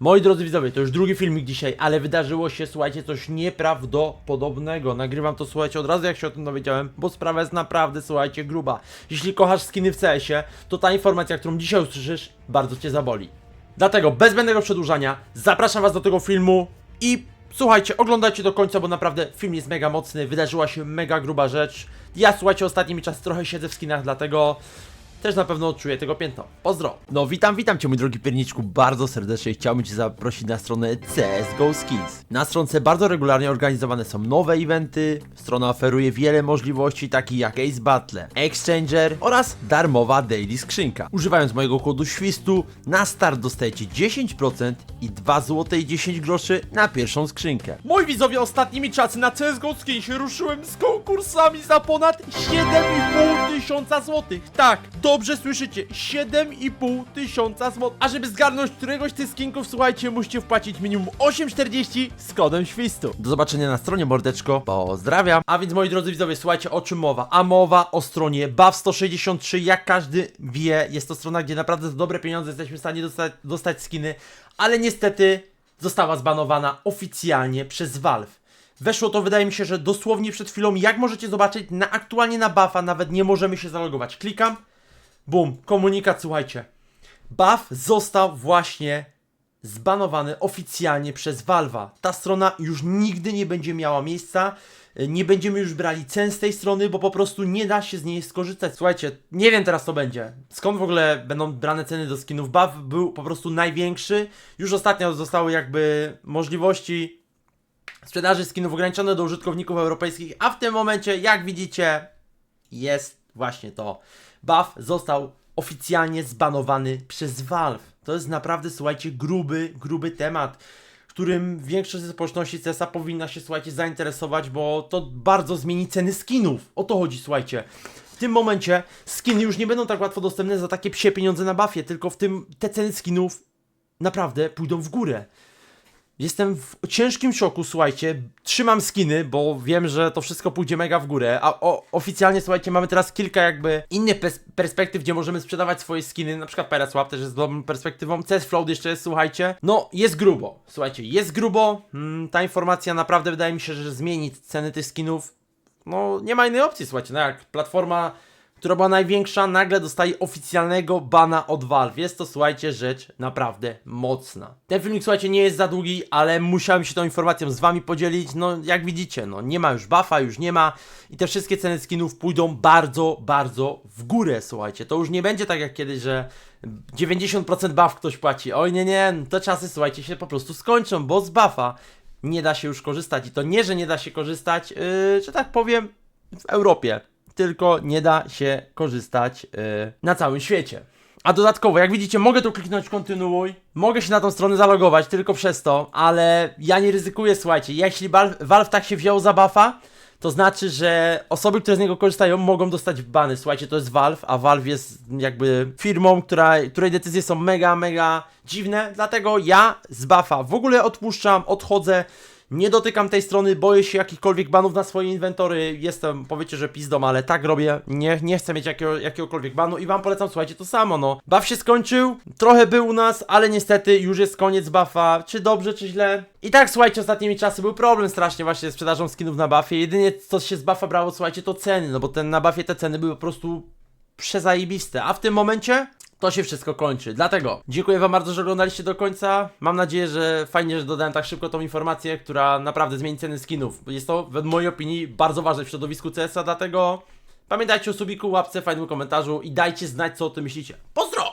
Moi drodzy widzowie, to już drugi filmik dzisiaj, ale wydarzyło się, słuchajcie, coś nieprawdopodobnego. Nagrywam to, słuchajcie, od razu jak się o tym dowiedziałem, bo sprawa jest naprawdę, słuchajcie, gruba. Jeśli kochasz skiny w CS-ie, to ta informacja, którą dzisiaj usłyszysz, bardzo cię zaboli. Dlatego, bez zbędnego przedłużania, zapraszam was do tego filmu i słuchajcie, oglądajcie do końca, bo naprawdę film jest mega mocny, wydarzyła się mega gruba rzecz. Ja, słuchajcie, ostatnimi czasy trochę siedzę w skinach, dlatego też na pewno odczuję tego piętno. Pozdro! No witam, witam Cię mój drogi pierniczku bardzo serdecznie. Chciałbym Cię zaprosić na stronę CSGO Skins. Na stronce bardzo regularnie organizowane są nowe eventy. Strona oferuje wiele możliwości takich jak Ace Battle, Exchanger oraz darmowa daily skrzynka. Używając mojego kodu świstu na start dostajecie 10% i 2 zł i 10 groszy na pierwszą skrzynkę. Moi widzowie, ostatnimi czasy na CSGO Skinsie ruszyłem z konkursami za ponad 7,5 tysiąca złotych. Tak, dobrze słyszycie, 7,5 tysiąca złotych. A żeby zgarnąć któregoś z tych skinków, słuchajcie, musicie wpłacić minimum 8,40 z kodem świstu. Do zobaczenia na stronie mordeczko, pozdrawiam. A więc moi drodzy widzowie, słuchajcie o czym mowa. A mowa o stronie BAW163, jak każdy wie, jest to strona, gdzie naprawdę za dobre pieniądze jesteśmy w stanie dostać, dostać skiny, ale niestety została zbanowana oficjalnie przez Valve. Weszło to, wydaje mi się, że dosłownie przed chwilą. Jak możecie zobaczyć, na aktualnie na buffa nawet nie możemy się zalogować. Klikam, bum, komunikat, słuchajcie. Buff został właśnie zbanowany oficjalnie przez Valve'a. Ta strona już nigdy nie będzie miała miejsca. y, Nie będziemy już brali cen z tej strony, bo po prostu nie da się z niej skorzystać. Słuchajcie, nie wiem teraz co będzie. Skąd w ogóle będą brane ceny do skinów? Buff był po prostu największy. Już ostatnio zostały jakby możliwości sprzedaży skinów ograniczone do użytkowników europejskich, a w tym momencie, jak widzicie, jest właśnie to. Buff został oficjalnie zbanowany przez Valve. To jest naprawdę, słuchajcie, gruby, gruby temat, którym większość społeczności CSA powinna się, słuchajcie, zainteresować, bo to bardzo zmieni ceny skinów. O to chodzi, słuchajcie. W tym momencie skiny już nie będą tak łatwo dostępne za takie psie pieniądze na buffie, tylko w tym te ceny skinów naprawdę pójdą w górę. Jestem w ciężkim szoku, słuchajcie. Trzymam skiny, bo wiem, że to wszystko pójdzie mega w górę. A o, oficjalnie, słuchajcie, mamy teraz kilka jakby innych pers perspektyw, gdzie możemy sprzedawać swoje skiny. Na przykład Pirate Swap też jest dobrą perspektywą. CS jeszcze jest, słuchajcie. No, jest grubo. Słuchajcie, jest grubo. Mm, ta informacja naprawdę wydaje mi się, że zmieni ceny tych skinów. No, nie ma innej opcji, słuchajcie. No jak platforma która była największa, nagle dostaje oficjalnego bana od Valve. Jest to, słuchajcie, rzecz naprawdę mocna. Ten filmik, słuchajcie, nie jest za długi, ale musiałem się tą informacją z wami podzielić. No, jak widzicie, no, nie ma już buffa, już nie ma i te wszystkie ceny skinów pójdą bardzo, bardzo w górę, słuchajcie. To już nie będzie tak jak kiedyś, że 90% buff ktoś płaci. Oj, nie, nie, te czasy, słuchajcie, się po prostu skończą, bo z buffa nie da się już korzystać. I to nie, że nie da się korzystać, yy, że tak powiem, w Europie tylko nie da się korzystać yy, na całym świecie. A dodatkowo, jak widzicie, mogę tu kliknąć kontynuuj, mogę się na tą stronę zalogować tylko przez to, ale ja nie ryzykuję, słuchajcie, jeśli Valve, tak się wziął za buffa, to znaczy, że osoby, które z niego korzystają, mogą dostać bany. Słuchajcie, to jest Valve, a Valve jest jakby firmą, która, której decyzje są mega, mega dziwne, dlatego ja z buffa w ogóle odpuszczam, odchodzę. Nie dotykam tej strony, boję się jakichkolwiek banów na swoje inwentory. Jestem, powiecie, że pizdą, ale tak robię. Nie, nie chcę mieć jakiego, jakiegokolwiek banu i wam polecam, słuchajcie, to samo, no. Buff się skończył, trochę był u nas, ale niestety już jest koniec buffa. Czy dobrze, czy źle? I tak, słuchajcie, ostatnimi czasy był problem strasznie właśnie z sprzedażą skinów na buffie. Jedynie co się z buffa brało, słuchajcie, to ceny, no bo ten na buffie te ceny były po prostu przezajebiste. A w tym momencie to się wszystko kończy. Dlatego dziękuję Wam bardzo, że oglądaliście do końca. Mam nadzieję, że fajnie, że dodałem tak szybko tą informację, która naprawdę zmieni ceny skinów. Jest to, w mojej opinii, bardzo ważne w środowisku CS-a, dlatego pamiętajcie o subiku, łapce, fajnym komentarzu i dajcie znać, co o tym myślicie. Pozdro!